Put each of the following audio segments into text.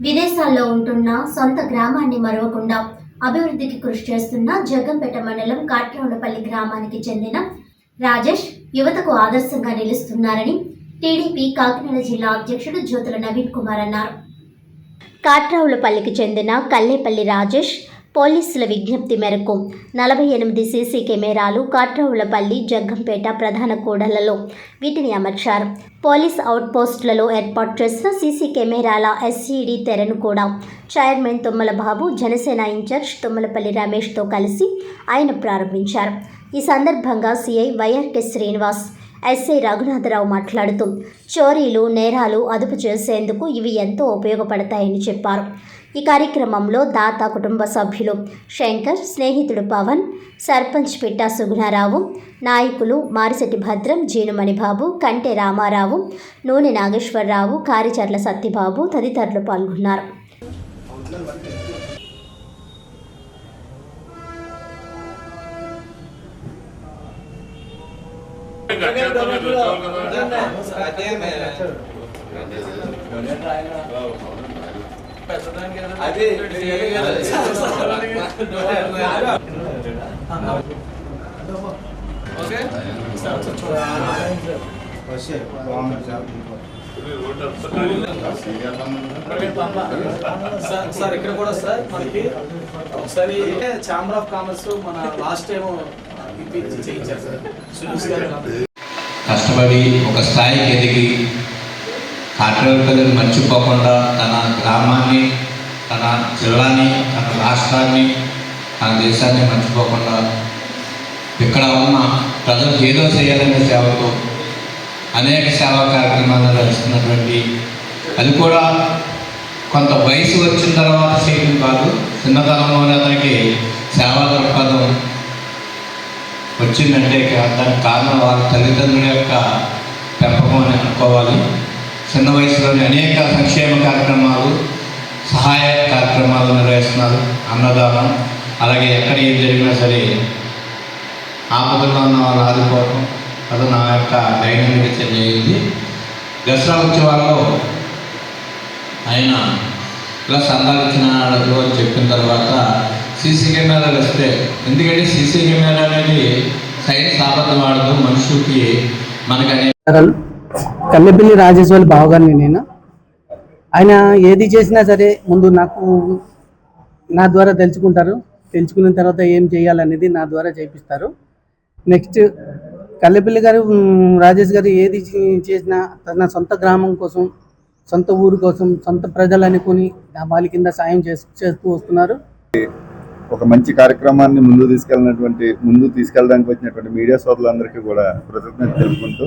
విదేశాల్లో ఉంటున్న సొంత గ్రామాన్ని మరవకుండా అభివృద్ధికి కృషి చేస్తున్న జగ్గంపేట మండలం కాట్రౌలపల్లి గ్రామానికి చెందిన రాజేష్ యువతకు ఆదర్శంగా నిలుస్తున్నారని టీడీపీ కాకినాడ జిల్లా అధ్యక్షుడు జ్యోతుల నవీన్ కుమార్ అన్నారు. కాట్రావులపల్లికి చెందిన కల్లేపల్లి రాజేష్ పోలీసుల విజ్ఞప్తి మేరకు నలభై ఎనిమిది సీసీ కెమెరాలు కాట్రావులపల్లి జగ్గంపేట ప్రధాన కూడలలో వీటిని అమర్చారు. పోలీస్ అవుట్పోస్టులలో ఏర్పాటు చేసిన సీసీ కెమెరాల ఎస్సీడీ తెరను కూడా చైర్మన్ తుమ్మల బాబు జనసేన ఇన్ఛార్జ్ తుమ్మలపల్లి రమేష్తో కలిసి ఆయన ప్రారంభించారు. ఈ సందర్భంగా CI YRK Srinivas SI Raghunatharao మాట్లాడుతూ చోరీలు నేరాలు అదుపు చేసేందుకు ఇవి ఎంతో ఉపయోగపడతాయని చెప్పారు. ఈ కార్యక్రమంలో దాత కుటుంబ సభ్యులు శంకర్ స్నేహితుడు పవన్ సర్పంచ్ పిట్టా సుగుణారావు నాయకులు మారిశెట్టి భద్రం జీనుమణిబాబు కంటే రామారావు నూనె నాగేశ్వరరావు కారిచర్ల సత్యబాబు తదితరులు పాల్గొన్నారు. అదే సార్ సార్ ఇక్కడ కూడా సార్ మనకి ఒకసారి ఛాంబర్ ఆఫ్ కామర్స్ మన లాస్ట్ టైం చేయించారు సార్ కష్టపడి ఒక స్థాయికి ఎదిగి కాట్రవల్పల్లిని మర్చిపోకుండా తన జిల్లాని తన రాష్ట్రాన్ని తన దేశాన్ని మర్చిపోకుండా ఇక్కడ ఉన్న ప్రజలకు ఏదో చేయాలనే సేవతో అనేక సేవా కార్యక్రమాలు నడుస్తున్నటువంటి అది కూడా కొంత వయసు వచ్చిన తర్వాత చేయడం కాదు. చిన్నతనంలోనే అతనికి సేవా దృక్పథం వచ్చిందంటే దానికి కారణం వాళ్ళ తల్లిదండ్రుల యొక్క పెంపకం అని అనుకోవాలి. చిన్న వయసులోని అనేక సంక్షేమ కార్యక్రమాలు సహాయ కార్యక్రమాలు నిర్వహిస్తున్నారు. అన్నదానం అలాగే ఎక్కడ ఏం జరిగినా సరే ఆపదల్లో ఉన్న వాళ్ళు ఆదుకోవటం అది నా యొక్క దైనందిక చర్య అయింది దసరా ఉత్సవాల్లో ఆయన ఇలా సందాలు ఇచ్చినాడు అని చెప్పిన తర్వాత సీసీ కెమెరాలు వస్తే ఎందుకంటే సీసీ కెమెరా అనేది సైన్స్ ఆపదం ఆడదు మనుషులకి మనకనే కన్నెపల్లి రాజేశ్వరి బావగారిని నేను ఆయన ఏది చేసినా సరే ముందు నాకు నా ద్వారా తెలుసుకుంటారు. తెలుసుకున్న తర్వాత ఏం చేయాలనేది నా ద్వారా చేపిస్తారు నెక్స్ట్ కల్లెపల్లి గారు రాజేష్ గారు ఏది చేసినా తన సొంత గ్రామం కోసం సొంత ఊరు కోసం సొంత ప్రజలు అనుకుని వాళ్ళ కింద సాయం చేస్తూ వస్తున్నారు. ఒక మంచి కార్యక్రమాన్ని ముందు తీసుకెళ్ళినటువంటి ముందు తీసుకెళ్ళడానికి వచ్చినటువంటి మీడియా సోదరులందరికీ కూడా కృతజ్ఞత తెలుపుకుంటూ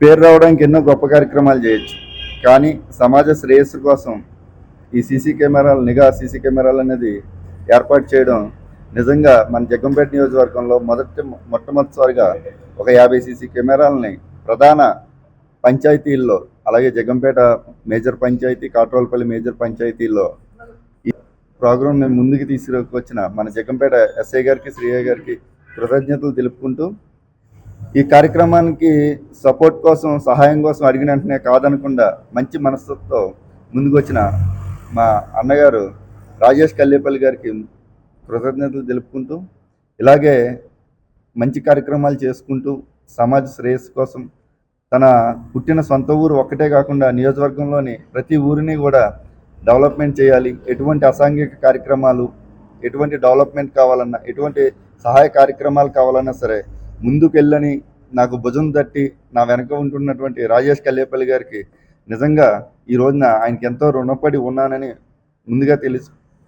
పేరు రావడానికి ఎన్నో గొప్ప కార్యక్రమాలు చేయొచ్చు. కానీ సమాజ శ్రేయస్సు కోసం ఈ సీసీ కెమెరాలు నిఘా సీసీ కెమెరాలు అనేది ఏర్పాటు చేయడం నిజంగా మన జగ్గంపేట నియోజకవర్గంలో మొదటి మొట్టమొదటిసారిగా ఒక యాభై సీసీ కెమెరాలని ప్రధాన పంచాయతీల్లో అలాగే జగ్గంపేట మేజర్ పంచాయతీ కాట్రోల్పల్లి మేజర్ పంచాయతీల్లో ఈ ప్రోగ్రాంని ముందుకు తీసుకొచ్చిన మన జగ్గంపేట ఎస్ఐ గారికి శ్రీయ గారికి కృతజ్ఞతలు తెలుపుకుంటూ ఈ కార్యక్రమానికి సపోర్ట్ కోసం సహాయం కోసం అడిగిన వెంటనే కాదనకుండా మంచి మనస్సుతో ముందుకొచ్చిన మా అన్నగారు రాజేష్ కల్లేపల్లి గారికి కృతజ్ఞతలు తెలుపుకుంటూ ఇలాగే మంచి కార్యక్రమాలు చేసుకుంటూ సమాజ శ్రేయస్సు కోసం తన పుట్టిన సొంత ఊరు ఒక్కటే కాకుండా నియోజకవర్గంలోని ప్రతి ఊరిని కూడా డెవలప్మెంట్ చేయాలి. ఎటువంటి అసాంఘిక కార్యక్రమాలు ఎటువంటి డెవలప్మెంట్ కావాలన్నా ఎటువంటి సహాయ కార్యక్రమాలు కావాలన్నా సరే ముందుకెళ్ళని నాకు భుజం తట్టి నా వెనక ఉంటున్నటువంటి రాజేష్ కల్లేపల్లి గారికి నిజంగా ఈ రోజున ఆయనకి ఎంతో రుణపడి ఉన్నానని ముందుగా తెలి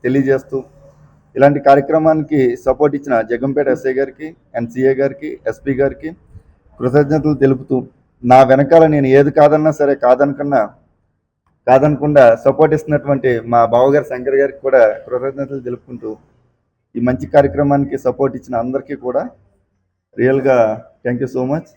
తెలియజేస్తూ ఇలాంటి కార్యక్రమానికి సపోర్ట్ ఇచ్చిన జగంపేట ఎస్ఐ గారికి ఎన్సీఏ గారికి ఎస్పీ గారికి కృతజ్ఞతలు తెలుపుతూ నా వెనకాల నేను ఏది కాదన్నా సరే కాదనుకున్నా కాదనకుండా సపోర్ట్ ఇస్తున్నటువంటి మా బావగారు శంకర్ గారికి కూడా కృతజ్ఞతలు తెలుపుకుంటూ ఈ మంచి కార్యక్రమానికి సపోర్ట్ ఇచ్చిన అందరికీ కూడా రియల్గా థ్యాంక్ యూ సో మచ్